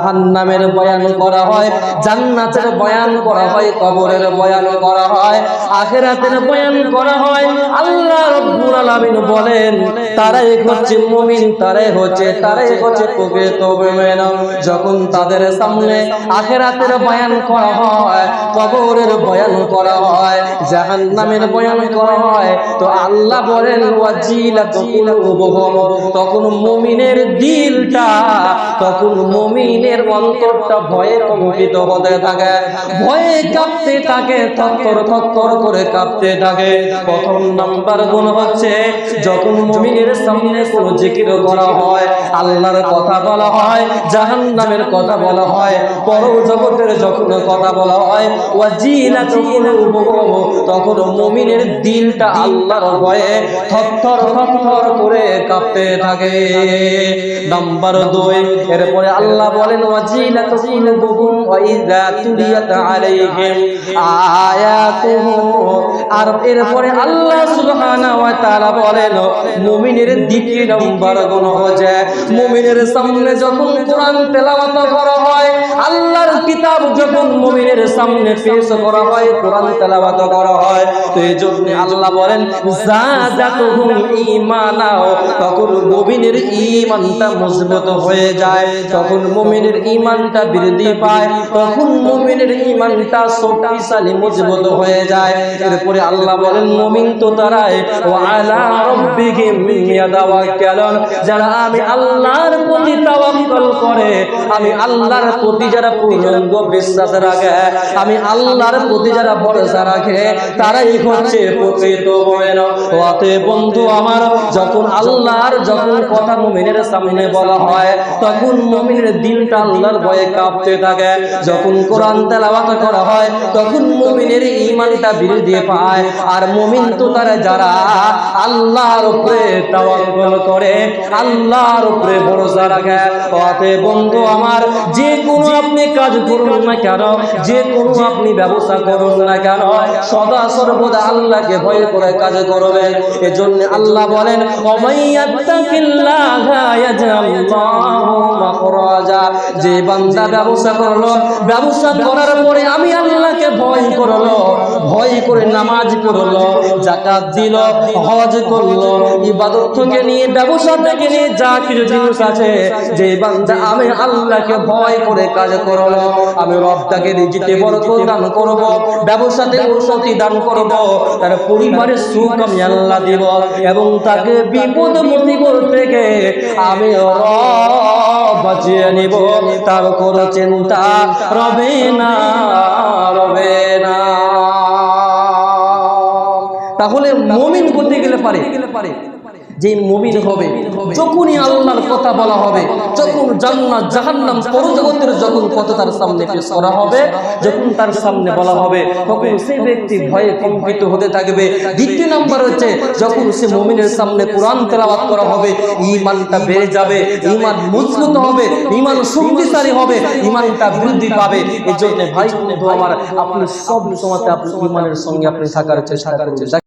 জাহান্নামের বয়ান করা হয়, জান্নাতের বয়ান করা হয়, কবরের বয়ান করা হয়, আখেরাতের বয়ান করা হয়। আল্লাহ রব্বুল আলামিন বলেন, তারাই হচ্ছে মুমিন, তারাই হচ্ছে তারাই হচ্ছে প্রকৃত মুমিন। যখন তাদের সামনে আখেরাতের বয়ান করা হয়, কবরের বয়ান করা হয়, জাহান্নামের বয়ান করা হয়, তো আল্লাহ বলেন ওয়াজিলাত কুলুবুহুম। তখন মুমিনের দিলটা, তখন মুমিনের অন্তরটা ভয়ে কম্পিত হতে থাকে। ভয়ে কাঁপতে থাকে, থরথর থরথর করে কাঁপতে থাকে। প্রথম নাম্বার গুণ হচ্ছে, যখন মুমিনের সামনে কোনো জিকির করা হয়, আল্লাহর কথা বলা হয়, জাহান্নামের কথা বলা হয় পর জগতের যখন কথা বলা হয় ওয়াজিলাত কুলুবুহুম তখন মুমিনের দিলটা আল্লাহর ভয়ে থরথর থরথর করে কাঁপতে থাকে। নাম্বার দুই, এরপরে আল্লাহ বলেন আর এরপরে আল্লাহ সুবহানাহু তাআলা বলেন, মুমিনের দ্বিতীয় নাম্বার গুণ হচ্ছে, মুমিনের সামনে যখন কোরআন তেলাওয়াত করা হয়, আল্লাহর কিতাব যখন মুমিনের সামনে পেশ করা হয়, কোরআন তেলাওয়াত করা হয়, তো এই জন্য আল্লাহ বলেন জাদাতুহুম ঈমানা। তখন মুমিনের ঈমানটা মজবুত হয়ে যায়, তখন মুমিনের ঈমানটা বৃদ্ধি পায়, তখন মুমিনের ঈমানটা শক্তিশালী, মজবুত হয়ে যায়। এরপরে আল্লাহ বলেন, মুমিন তো তারাই ওয়া আলা রাব্বিহিম যারা আমি আল্লাহর প্রতি তাওয়াক্কুল করে, আমি আল্লাহর প্রতি যারা পূর্ণাঙ্গ বিশ্বাস রাখে, আমি আল্লাহর প্রতি যারা ভরসা রাখে, তারাই হচ্ছে বন্ধু আমার, যখন আল্লাহর যখন কথা মুমিনের সামনে বলা হয়, তখন মুমিনের দিলটা আল্লাহর ভয়ে কাঁপতে থাকে। যখন কোরআন তেলাওয়াত করা হয়, তখন মুমিনের ঈমানটা বৃদ্ধি পায়। আর মুমিন তো তারা যারা আল্লাহর উপরে তাওয়াক্কুল করে, আল্লাহর উপরে ভরসা রাখে। ওয়াতে বন্ধু আমার, যে কোনো আপনি কাজ করুন না কেন, যে কোনো আপনি ব্যবসা করুন না কেন, সদা সর্বদা আল্লাহকে ভয় করে কাজ করবেন এজন্য আল্লাহ বলেন যে বান্দা ব্যবসা করল, ব্যবসা করার পরে আমি আল্লাহকে ভয় করল, ভয় করে নামাজ পড়ল, যাকাত দিল হজ করল ইবাদত থেকে নিয়ে ব্যবসা থেকে নিয়ে যা কিছু জিনিস আছে যে বান্দা আমি আল্লাহকে ভয় করে কাজ করল, আমি রবটাকে বরকত দান করব, ব্যবসাতে উন্নতি দান করব, তার পরিবারের সুখ আমি আল্লাহ দিব, এবং তাকে বিপদ আমি বাঁচিয়ে নিব, তার কোনো চিন্তা রবে না রবে না। তাহলে মমিন পারে। যে মুমিন হবে যখনই আল্লাহর কথা বলা হবে যখন জান্নাত জাহান্নাম পরজগতের যখন কত তার সামনে পেশ করা হবে যখন তার সামনে বলা হবে তখন সেই ব্যক্তি ভয়ে কম্পিত হতে থাকবে। দ্বিতীয় নাম্বার হচ্ছে যখন সে মুমিনের সামনে কোরআন তেলাওয়াত করা হবে ঈমানটা বেড়ে যাবে ঈমান মজবুত হবে ঈমান শক্তিশালী হবে ঈমানটা বৃদ্ধি পাবে। এই জন্য ভাই বন্ধু আমার আপনি সব সময়তে আপনি ঈমানের সঙ্গে আপনি থাকার চেষ্টা করছেন